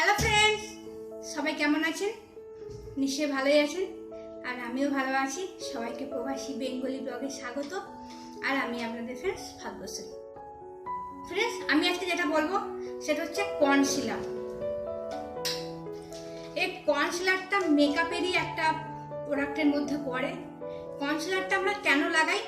Hello friends সবাই কেমন আছেন? নিশ্চয়ই ভালোই আছেন। আর আমিও ভালো আছি। সবাইকে প্রবাসী বেঙ্গলি ব্লগে স্বাগত। আর আমি আপনাদের ফ্রেন্ডস ভাগ্যশ্রী। ফ্রেন্ডস আমি আজকে যেটা বলব, সেটা হচ্ছে কনসিলার এই কনসিলারটা মেকআপেরই একটা প্রোডাক্টের মধ্যে পড়ে। কনসিলারটা আমরা কেন লাগাই?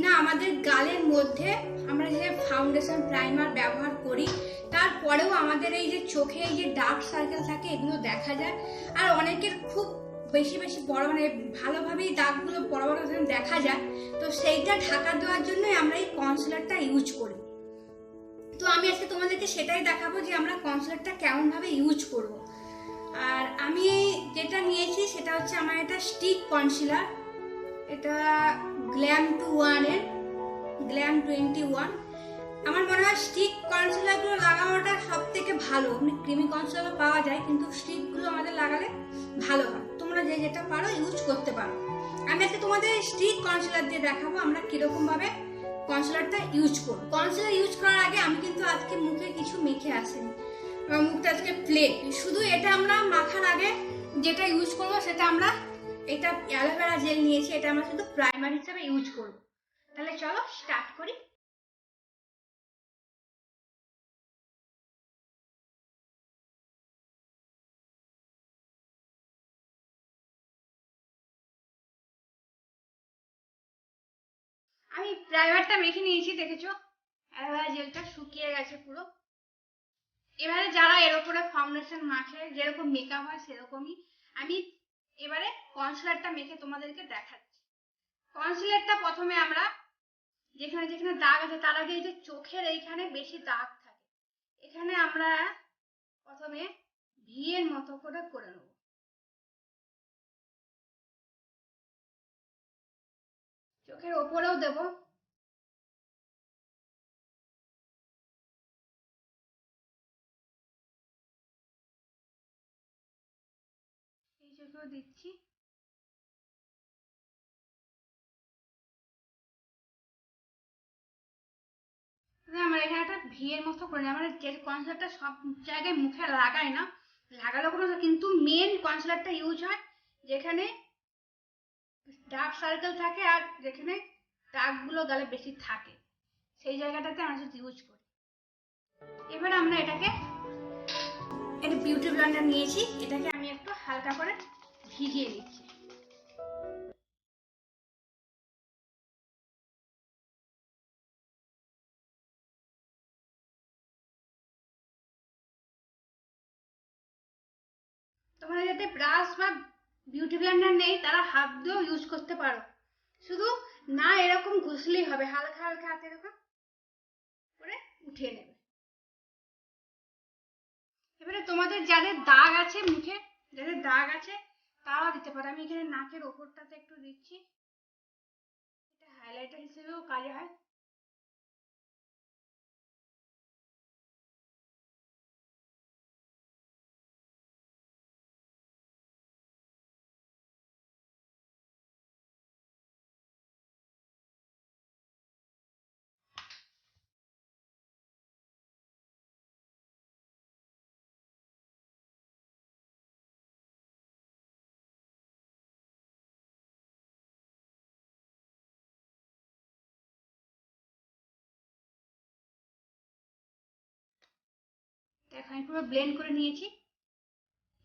না, আমাদের গালের মধ্যে আমরা যে ফাউন্ডেশন প্রাইমার ব্যবহার করি, তারপরেও আমাদের এই যে চোখে এই যে ডার্ক সার্কেল থাকে, এগুলো দেখা যায়। আর অনেকের খুব বেশি বেশি বড় মানে ভালোভাবেই দাগগুলো বড় বড় দেখা যায়, তো সেইটা ঢাকা দেওয়ার জন্যই আমরা এই কনসিলারটা ইউজ করি। তো আমি আজকে তোমাদেরকে সেটাই দেখাবো যে আমরা কনসিলারটা কেমনভাবে ইউজ করব। আর আমি যেটা নিয়েছি, সেটা হচ্ছে আমার এটা স্টিক কনসিলার এটা গ্ল্যাম টু ওয়ানের গ্ল্যাম টোয়েন্টি ওয়ান। আমার মনে হয় স্টিক কনসিলারগুলো লাগানোটা সব থেকে ভালো। এমনি ক্রিমি কনসিলারও পাওয়া যায়, কিন্তু স্টিকগুলো আমাদের লাগালে ভালো হয়। তোমরা যে যেটা পারো ইউজ করতে পারো। আমি আজকে তোমাদের স্টিক কনসিলার দিয়ে দেখাবো, আমরা কীরকম ভাবে কনসিলারটা ইউজ করব। কনসিলার ইউজ করার আগে আমি কিন্তু আজকে মুখে কিছু মেখে আসিনি। মুখটা আজকে প্লেন শুধু এটা আমরা মাখার আগে যেটা ইউজ করব সেটা আমরা এটা অ্যালোভেরা জেল নিয়েছি, এটা আমরা শুধু প্রাইমার হিসেবে ইউজ করব। তাহলে চলো স্টার্ট করি। আমি প্রাইমারটা মেখে নিয়েছি, দেখেছ? অ্যালোভেরা জেলটা শুকিয়ে গেছে পুরো। এবারে যারা এর উপরে ফাউন্ডেশন মাখে, যেরকম মেকআপ হয় সেরকমই। আমি এবারে কনসিলারটা মেখে তোমাদেরকে দেখাচ্ছি। কনসিলারটা প্রথমে আমরা যেখানে যেখানে দাগ আছে, তার আগে এই যে চোখের এইখানে বেশি দাগ থাকে। এখানে আমরা প্রথমে ভিয়ের মতো করে করে নেব। চোখের ওপরেও দেব। চোখেও দিচ্ছি আমার এখানে একটা ভিয়ের মতো করে আমার যে কনসেপ্টটা সব জায়গায় মুখে লাগাই না। লাগালো কোনো কিন্তু মেন কনসিলারটা ইউজ হয়, যেখানে ডার্ক সার্কেল থাকে আর যেখানে দাগগুলো গালে বেশি থাকে। সেই জায়গাটাতে আমরা ইউজ করি। এবার আমরা এটাকে, একটা বিউটি ব্লেন্ডার নিয়েছি। এটাকে আমি একটু হালকা করে ভিজিয়ে নিচ্ছি তোমাদের যাতে ব্রাশ বা বিউটি ব্লেন্ডার নেই, তারা হাত দিয়েও ইউজ করতে পারো। শুধু না এরকম ঘষলেই হবে, হালকা হালকা হাতে এরকম করে উঠিয়ে নেবে। এবারে তোমাদের যাদের দাগ আছে মুখে, যাদের দাগ আছে তারাও দিতে পারে। আমি এখানে নাকের ওপরটাতে একটু দিচ্ছি এটা হাইলাইটার হিসেবেও কাজে হয়। আমি পুরো ব্লেন্ড করে নিয়েছি।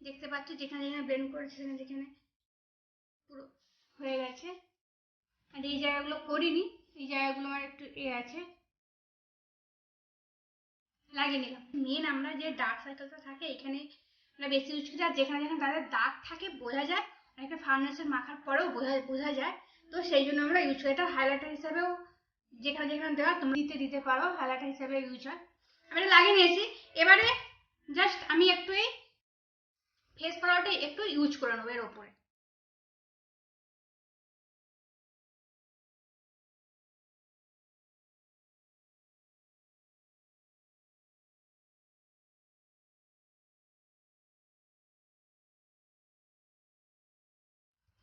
দেখতে পাচ্ছ যেখানে যেখানে ব্লেন্ড করেছি সেখানে যেখানে পুরো হয়ে গেছে। আর এই জায়গাগুলো করিনি, এই জায়গাগুলো আমার একটু এ আছে। লাগিয়ে নিলাম। মেন আমরা যে ডার্ক সার্কেলটা থাকে, এখানে আমরা বেশি ইউজ করি। আর যেখানে যেখানে তাদের দাগ থাকে, বোঝা যায়। অনেকটা ফাউন্ডেশন মাখার পরেও বোঝা বোঝা যায়। তো সেই জন্য আমরা ইউজ করি। এটা হাইলাইটার হিসাবেও যেখানে যেখানে দেওয়া, তোমরা দিতে দিতে পারো। হাইলাইটার হিসাবে ইউজ হয়। আমি লাগিয়ে নিয়েছি। এবারে জাস্ট আমি একটু এই ফেস পাউডারটা একটু ইউজ করে নেব এর ওপরে।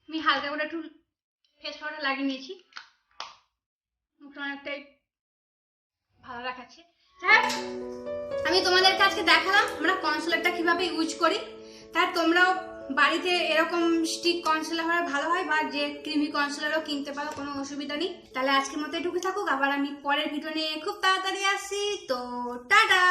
আমি হালকা করে একটু ফেস পাউডার লাগিয়ে নিয়েছি। মুখটা অনেকটাই ভালো দেখাচ্ছে। হ্যাঁ আমি তোমাদেরকে আজকে দেখালাম আমরা কনসোলারটা কীভাবে ইউজ করি। তার তোমরাও বাড়িতে এরকম স্টিক কনসোলার হলে ভালো হয় বা যে ক্রিমি কনসোলারও কিনতে পারো, কোনো অসুবিধা নেই। তাহলে আজকের মতো এটুকু থাকুক, আবার আমি পরের ভিডিও নিয়ে খুব তাড়াতাড়ি আসি তো টাটা!